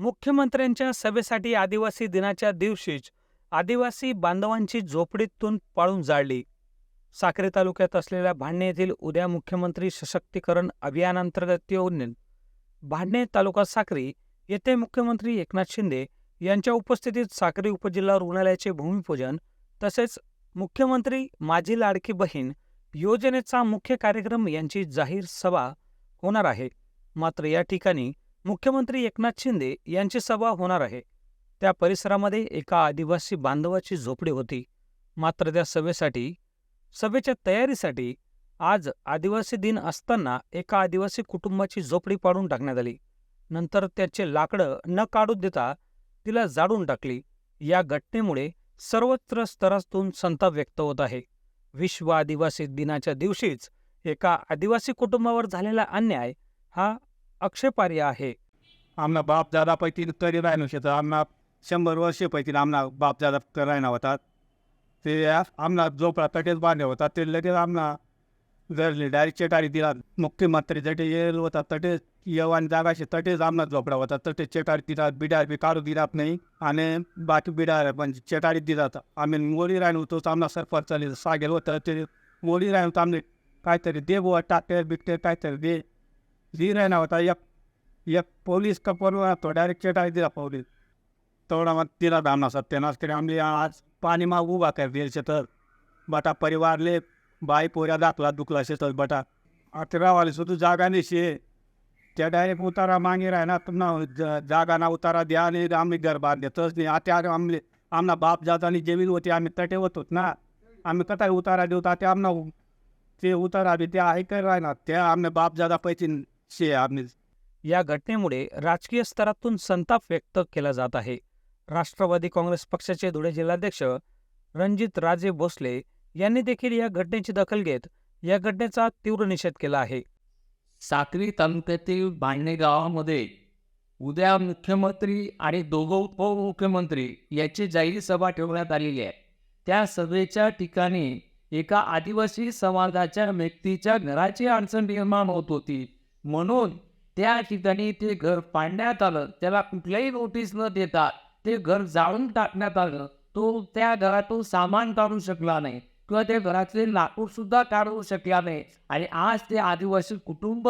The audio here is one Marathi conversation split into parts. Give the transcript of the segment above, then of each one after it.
मुख्यमंत्र्यांच्या सभेसाठी आदिवासी दिनाच्या दिवशीच आदिवासी बांधवांची झोपडीतून पाळून जाळली. साक्री तालुक्यात असलेल्या भांडणे येथील उद्या मुख्यमंत्री सशक्तीकरण अभियानांतर्गत येऊन भांडणे तालुका साक्री येथे मुख्यमंत्री एकनाथ शिंदे यांच्या उपस्थितीत साक्री उपजिल्हा रुग्णालयाचे भूमिपूजन तसेच मुख्यमंत्री माझी लाडकी बहीण योजनेचा मुख्य कार्यक्रम यांची जाहीर सभा होणार आहे. मात्र या ठिकाणी मुख्यमंत्री एकनाथ शिंदे यांची सभा होणार आहे. त्या परिसरामध्ये एका आदिवासी बांधवाची झोपडी होती. मात्र त्या सभेसाठी सभेच्या तयारीसाठी आज आदिवासी दिन असताना एका आदिवासी कुटुंबाची झोपडी पाडून टाकण्यात आली. नंतर त्याचे लाकडं न काढू देता तिला जाळून टाकली. या घटनेमुळे सर्वत्र स्तरातून संताप व्यक्त होत आहे. विश्व आदिवासी दिनाच्या दिवशीच एका आदिवासी कुटुंबावर झालेला अन्याय हा आक्षेपार्ह आहे. आमना बाप दादा पैकी तरी राहिनो शेत. आमना शंभर वर्षे पैकी आमना बाप दादा राहिना होतात ते आमना झोपडा तटेच बांधले होतात ते लगेच आमना जर डायरेक्ट चेटारी दिला. मुख्यमंत्री जटे येल होता तटे येवान जागाशे तटेच आमना झोपडा होता. तटे चेटारी दिला बिडार बी काढू दिलात नाही आणि बाकी बिडार पण चेटारी दिलात आम्ही मोडी राहिलो होतो आमना सरपंच चालेल सागेल होतं ते मोडी राहिलो होतं आमने काहीतरी दे बुवा टाकते बिकते काहीतरी दे. जी राहिना होता एक एक पोलीस का परवा तो डायरेक्ट चेटाई दिला पोलीस। तेवढा मग तिला धामना सत्यानाश केले आमले आज पाणी माग उभा कर दिल शेतात बटा परिवारले बाई पोऱ्या दाखला दुखला शेतात बटा। आता रावाले सुद्धा जागा नाही शे त्या डायरेक्ट उतारा मागे राहणार पुन्हा ज- जागा ना उतारा द्या आणि आम्ही घर बांधले तस नाही आता आमले आमना बाप जातानी जमीन होती आम्ही तटे होतो ना आम्ही कथा उतारा देऊ ते आमना ते उतारा बी ते ऐकाय राहणार त्या आमने बाप जादा पैसे शे आम्ही या घटनेमुळे राजकीय स्तरातून संताप व्यक्त केला जात आहे. राष्ट्रवादी काँग्रेस पक्षाचे धुळे जिल्हाध्यक्ष रणजित राजे भोसले यांनी देखील या घटनेची दखल घेत या घटनेचा तीव्र निषेध केला आहे. साक्री तालुक्यातील बांधणे गावामध्ये उद्या मुख्यमंत्री आणि दोघं उपमुख्यमंत्री याची जाहीर सभा ठेवण्यात आलेली आहे. त्या सभेच्या ठिकाणी एका आदिवासी समाजाच्या व्यक्तीच्या घराची अडचण निर्माण होत होती. म्हणून त्या ठिकाणी ते घर पाडण्यात आलं. त्याला कुठल्याही नोटीस न देता ते घर जाळून टाकण्यात आलं. तो त्या घरातून सामान काढू शकला नाही. किंवा त्या घरातले लाकूड सुद्धा काढू शकला नाही. आणि आज ते आदिवासी कुटुंब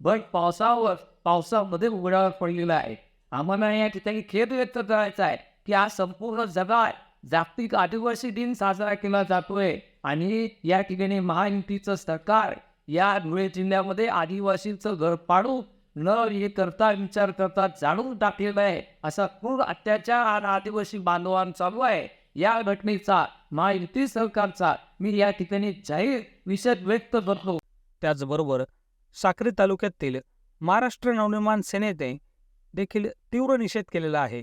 भट पावसावर पावसामध्ये उघड्यावर पडलेलं आहे. आम्हाला या ठिकाणी खेद व्यक्त करायचा आहे की आज संपूर्ण जगात जागतिक आदिवासी दिन साजरा केला जातोय. आणि या ठिकाणी महायुतीचं सरकार या धुळे जिल्ह्यामध्ये आदिवासींचं घर पाडू न हे करता विचार करता जाणून टाकलेला आहे. असा क्रूर अत्याचार आज आदिवासी बांधवांचा चालू आहे. या घटनेचा महायुती सरकारचा मी या ठिकाणी जाहीर निषेध व्यक्त करतो. त्याचबरोबर साक्री तालुक्यातील महाराष्ट्र नवनिर्माण सेनेने देखील तीव्र निषेध केलेला आहे.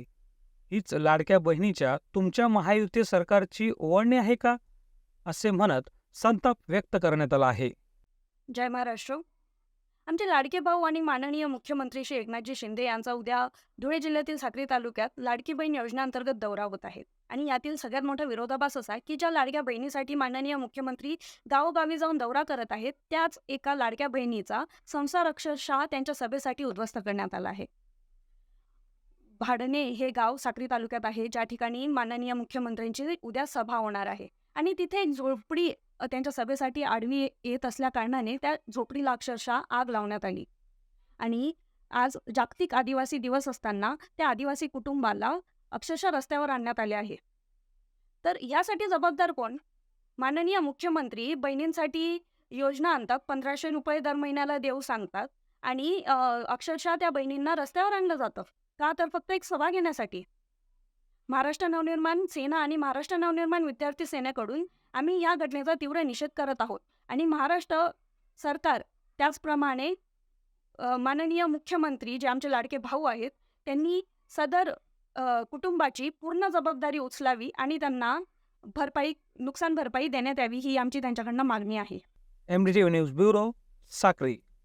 हीच लाडक्या बहिणीच्या तुमच्या महायुती सरकारची ओवाळणी आहे का? असे म्हणत संताप व्यक्त करण्यात आला आहे. जय महाराष्ट्र. आमचे लाडके भाऊ आणि माननीय मुख्यमंत्री श्री एकनाथजी शिंदे यांचा उद्या धुळे जिल्ह्यातील साक्री तालुक्यात लाडकी बहीण योजनेअंतर्गत दौरा होत आहे. आणि यातील सगळ्यात मोठा विरोधाभास असा की ज्या लाडक्या बहिणीसाठी माननीय मुख्यमंत्री गावोगावी जाऊन दौरा करत आहेत त्याच एका लाडक्या बहिणीचा संसार अक्षरशः त्यांच्या सभेसाठी उद्ध्वस्त करण्यात आला आहे. भाडणे हे गाव साक्री तालुक्यात आहे. ज्या ठिकाणी माननीय मुख्यमंत्र्यांची उद्या सभा होणार आहे. आणि तिथे एक झोपडी त्यांच्या सभेसाठी आडवी येत असल्या कारणाने त्या झोपडीला अक्षरशः आग लावण्यात आली. आणि आज जागतिक आदिवासी दिवस असताना त्या आदिवासी कुटुंबाला अक्षरशः रस्त्यावर आणण्यात आले आहे. तर यासाठी जबाबदार कोण? माननीय मुख्यमंत्री बहिणींसाठी योजना आणतात पंधराशे रुपये दर महिन्याला देऊ सांगतात आणि अक्षरशः त्या बहिणींना रस्त्यावर आणलं जातं. का तर फक्त एक सभा घेण्यासाठी. महाराष्ट्र नवनिर्माण सेना आणि महाराष्ट्र नवनिर्माण विद्यार्थी सेनेकडून आम्ही या घटनेचा तीव्र निषेध करत आहोत. आणि महाराष्ट्र सरकार त्याचप्रमाणे माननीय मुख्यमंत्री जे आमचे लाडके भाऊ आहेत त्यांनी सदर कुटुंबाची पूर्ण जबाबदारी उचलावी आणि त्यांना भरपाई नुकसान भरपाई देण्यात यावी ही आमची त्यांच्याकडनं मागणी आहे. M D T news bureau Sakri.